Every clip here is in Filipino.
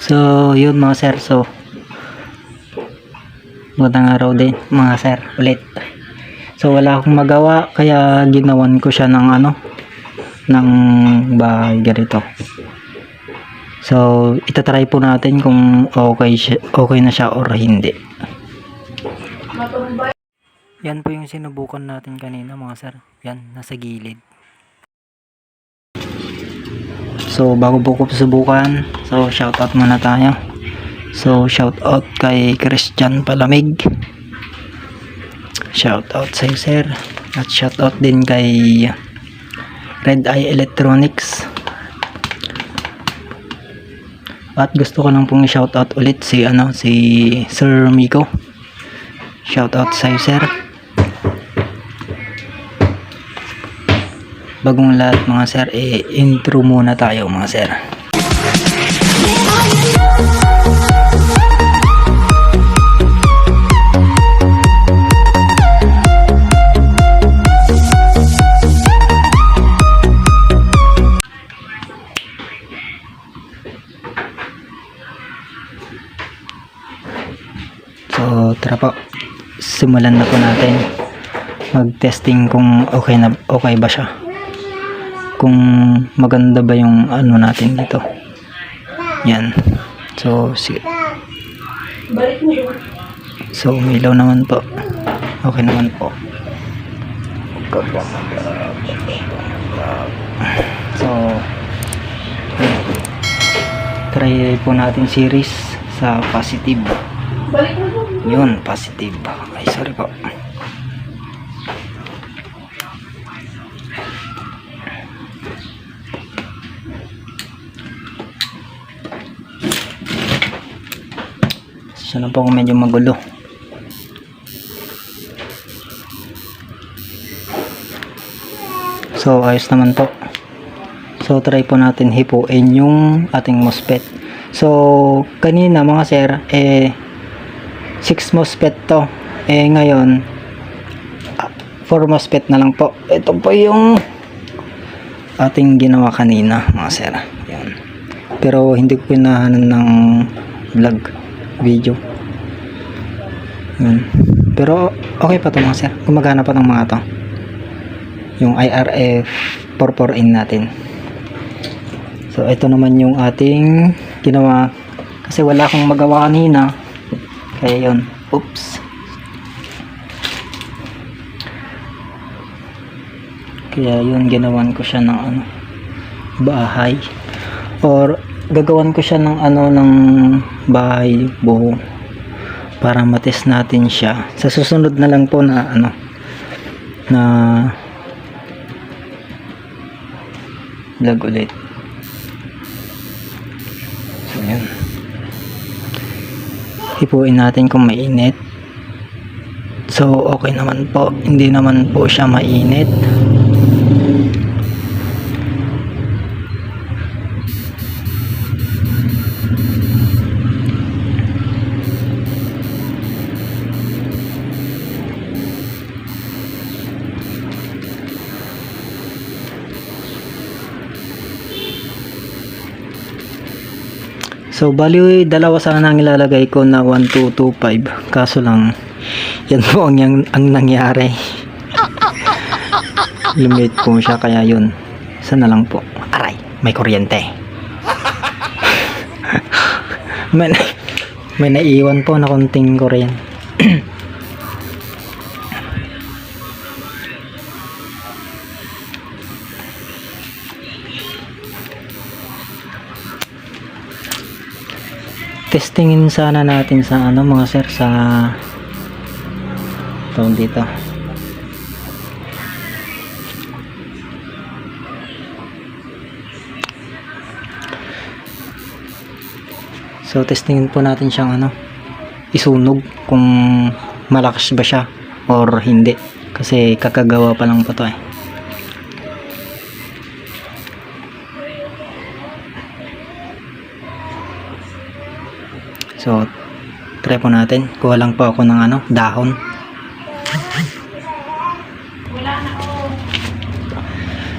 So, yun mga sir. So, magandang araw din mga sir ulit. So, wala akong magawa kaya ginawan ko siya ng ano ng bahay ganito. So, itatry po natin kung okay, siya, okay na siya or hindi. Yan po yung sinubukan natin kanina mga sir. Yan, nasa gilid. So, bago po ko subukan, so shoutout muna tayo. So, shoutout kay Christian Palamig. Shoutout sa sir. At shoutout din kay Red Eye Electronics. At gusto ko lang pong shoutout ulit si ano si Sir Miko. Shoutout sa sir. Bagong lahat mga sir, eh, intro muna tayo mga sir. So, tara po. Simulan na po natin mag-testing kung okay na okay ba siya. Kung maganda ba yung ano natin dito. Yan. So, sige. So, umilaw naman po. Okay naman po. So, try po natin series sa positive. Yun, positive. Ay, sorry po. Na po kung medyo magulo. So, ayos naman po. So, try po natin hipuin yung ating MOSFET. So, kanina mga sir, eh, 6 MOSFET to. Eh, ngayon, 4 MOSFET na lang po. Ito po yung ating ginawa kanina, mga sir. Yan. Pero, hindi ko pinahanan ng vlog, video. Yan. Pero, okay pa to mga sir. Gumagana pa tong mga to. Yung IRF 44in natin. So, ito naman yung ating ginawa. Kasi wala akong magawa kanina. Kaya yun. Oops. Kaya yun, ginawan ko siya ng ano, bahay. Or, gagawan ko siya ng ano, ng bahay buo. Para matest natin siya. Sa susunod na lang po na ano, na vlog ulit. So, yun. Hipuin natin kung mainit. So, okay naman po. Hindi naman po siya mainit. So, bali, dalawa sana ang ilalagay ko na 1225. Kaso lang, yan po ang, yang, ang nangyari. Limit po siya, kaya yun. Sana lang po. Aray, may kuryente. may, may naiwan po na konting kuryente. testingin sana natin sa ano mga sir sa tawag dito. So testingin po natin siyang ano isunog kung malakas ba siya or hindi. Kasi kakagawa pa lang po to eh So, try po natin. Kuha lang po ako ng ano, dahon.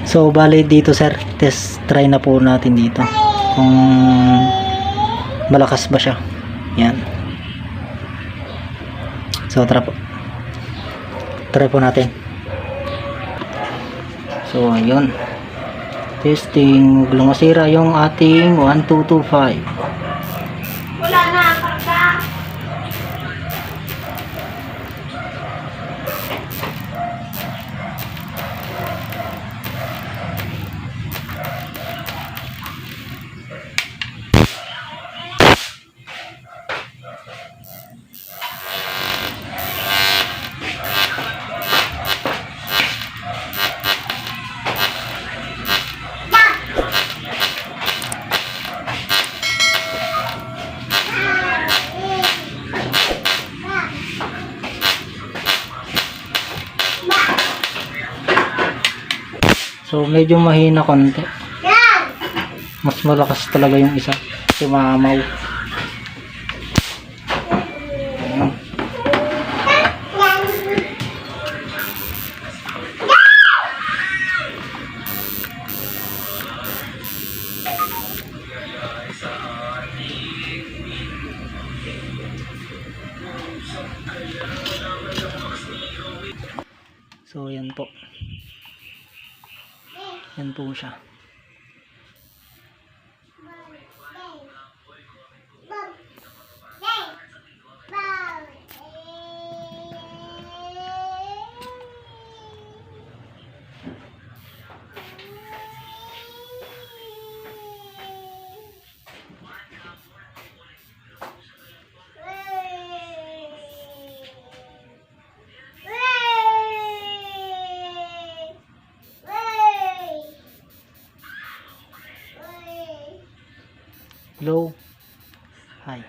So, bali dito sir, test try na po natin dito. Kung malakas ba siya. Yan. So tara po. Try po natin. So yun testing. Huwag lang masira yung ating 1225 so medyo mahina konti mas malakas talaga yung isa si mamaw Ayan. So, yan po. Yan po siya. Low. High.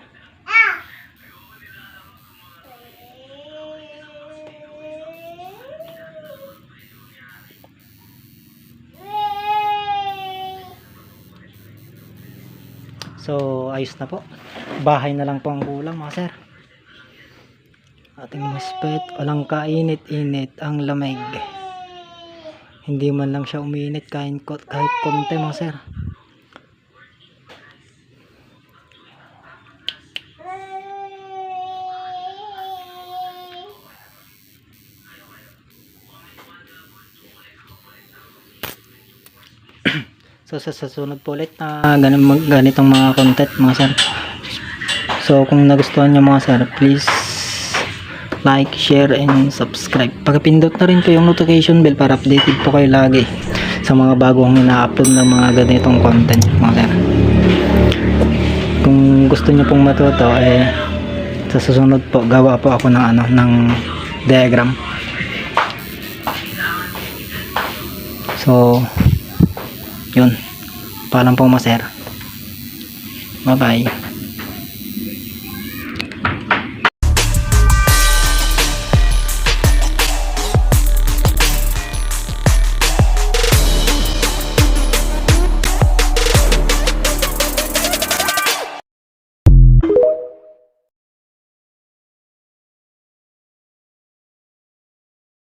So, ayos na po. Bahay na lang po ang kulang mga sir. Ating muspet, walang kainit-init ang lamig. Hindi man lang siya uminit kahit, kahit konti mga sir. So sa susunod po ulit na ganun, mag- ganitong mga content mga sir. So kung nagustuhan nyo mga sir, please like, share, and subscribe. Pakipindot na rin po yung notification bell para updated po kayo lagi sa mga bagong ina-upload ng mga ganitong content mga sir. Kung gusto nyo pong matuto, eh sa susunod po, gawa po ako ng ano, ng diagram. So, yun. Paalam po, maser. Bye-bye.